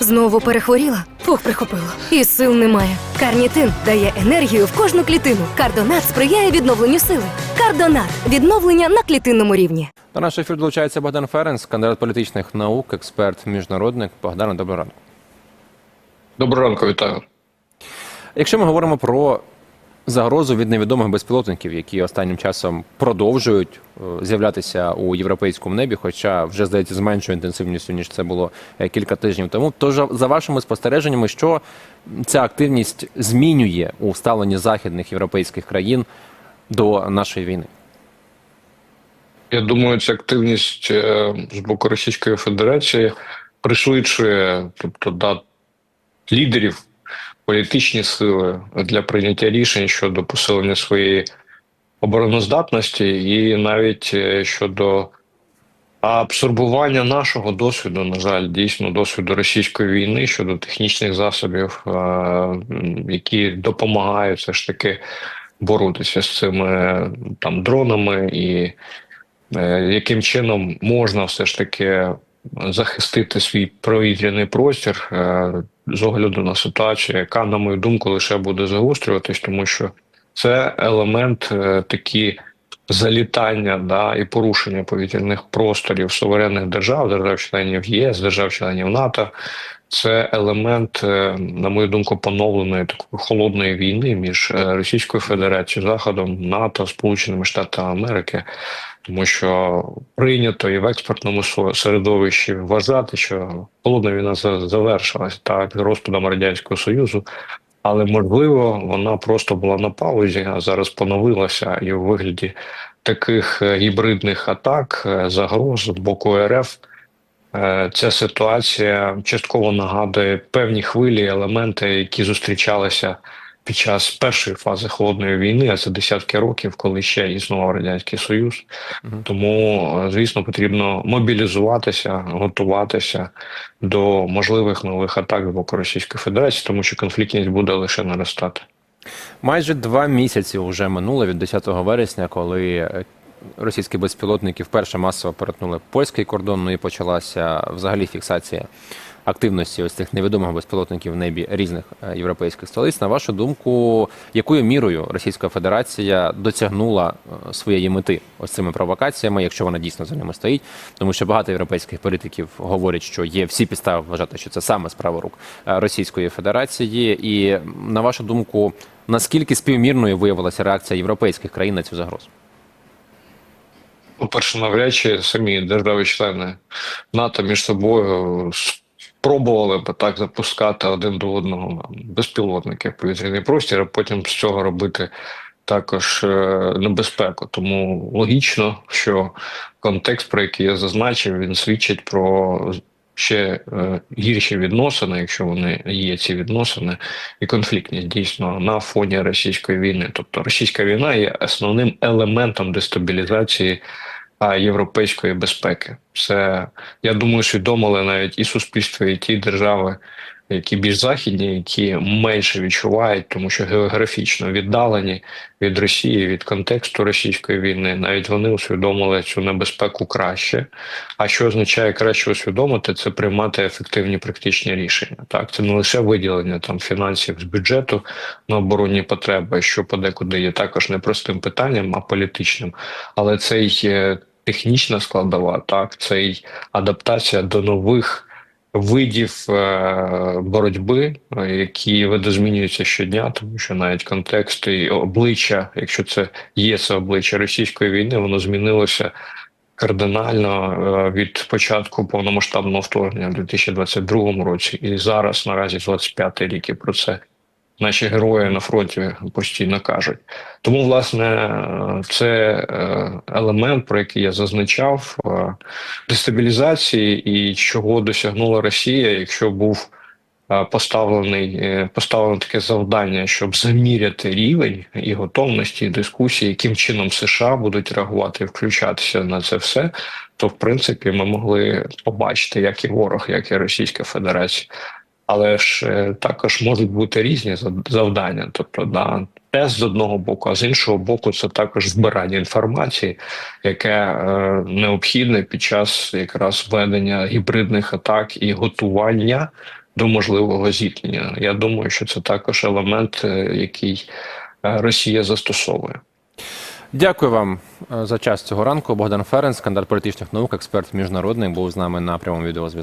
Знову перехворіла? Фух, прихопило. І сил немає. Карнітин дає енергію в кожну клітину. Кардонат сприяє відновленню сили. Кардонат відновлення на клітинному рівні. До нашого ефіру долучається Богдан Ференс, кандидат політичних наук, експерт, міжнародник. Богдан, доброго ранку. Доброго ранку, вітаю. Якщо ми говоримо про загрозу від невідомих безпілотників, які останнім часом продовжують е, з'являтися у європейському небі, хоча вже здається з меншою інтенсивністю ніж це було е, кілька тижнів тому. То ж, за вашими спостереженнями, що ця активність змінює у ставленні західних європейських країн до нашої війни? Я думаю, ця активність е, з боку Російської Федерації пришвидшує, тобто да, лідерів політичні сили для прийняття рішень щодо посилення своєї обороноздатності і навіть е, щодо абсорбування нашого досвіду, на жаль, дійсно досвіду російської війни щодо технічних засобів, е, які допомагають все ж таки боротися з цими там дронами і е, яким чином можна все ж таки захистити свій провітряний простір е, з огляду на ситуацію, яка, на мою думку, лише буде загострюватись, тому що це елемент е, такі залітання да, і порушення повітряних просторів суверенних держав, держав-членів ЄС, держав-членів НАТО. Це елемент, е, на мою думку, поновленої такої холодної війни між е, Російською Федерацією, Заходом, НАТО, Сполученими Штатами Америки, тому що прийнято і в експортному середовищі вважати, що холодна війна за- завершилась так розпадом радянського союзу. Але можливо, вона просто була на паузі, а зараз поновилася і у вигляді таких е, гібридних атак, е, загроз з боку РФ. Е, Ця ситуація частково нагадує певні хвилі, елементи, які зустрічалися під час першої фази холодної війни, а це десятки років, коли ще існував радянський союз. Тому, е, звісно, потрібно мобілізуватися, готуватися до можливих нових атак з боку Російської Федерації, тому що конфліктність буде лише наростати. Майже два місяці вже минуло від 10 вересня, коли е, російські безпілотники вперше масово перетнули польський кордон. Ну і почалася взагалі фіксація активності ось цих невідомих безпілотників в небі різних е, європейських столиць. На вашу думку, якою мірою Російська Федерація досягнула е, своєї мети ось цими провокаціями, якщо вона дійсно за ними стоїть? Тому що багато європейських політиків говорять, що є всі підстави вважати, що це саме справа рук е, Російської Федерації. І на вашу думку, наскільки співмірною виявилася реакція європейських країн на цю загрозу? По-перше, навряд чи самі держави-члени НАТО між собою спробували б так запускати один до одного безпілотники в повітряний простір, а потім з цього робити також е, небезпеку. Тому логічно, що контекст, про який я зазначив, він свідчить про ще е, гірші відносини, якщо вони є ці відносини, і конфліктність дійсно на фоні російської війни. Тобто російська війна є основним елементом дестабілізації європейської безпеки. Це я думаю, усвідомили навіть і суспільство, і ті держави, які більш західні, які менше відчувають, тому що географічно віддалені від Росії, від контексту російської війни, навіть вони усвідомили цю небезпеку краще. А що означає краще усвідомити, це приймати ефективні практичні рішення. Так, це не лише виділення там фінансів з бюджету на оборонні потреби, що подекуди є також непростим питанням, а політичним, але це й технічна складова, так це й адаптація до нових. Видів е, боротьби, е, які видозмінюються щодня, тому що навіть контекст і обличчя, якщо це є це обличчя російської війни, воно змінилося кардинально е, від початку повномасштабного вторгнення в 2022 році, і зараз наразі 25-й рік і про це наші герої на фронті постійно кажуть. Тому, власне, це е, елемент, про який я зазначав, е, дестабілізації і чого досягнула Росія, якщо був е, поставлений поставлено таке завдання, щоб заміряти рівень і готовності і дискусії, яким чином США будуть реагувати і включатися на це все. То в принципі ми могли побачити, як і ворог, як і Російська Федерація. Але ж е, також можуть бути різні завдання. Тобто, да, тест з одного боку, а з іншого боку, це також збирання інформації, яке е, необхідне під час якраз ведення гібридних атак і готування до можливого зіткнення. Я думаю, що це також елемент, е, який е, Росія застосовує. Дякую вам за час цього ранку. Богдан Ференц, кандидат політичних наук, експерт міжнародний, був з нами на прямому відеозв'язку.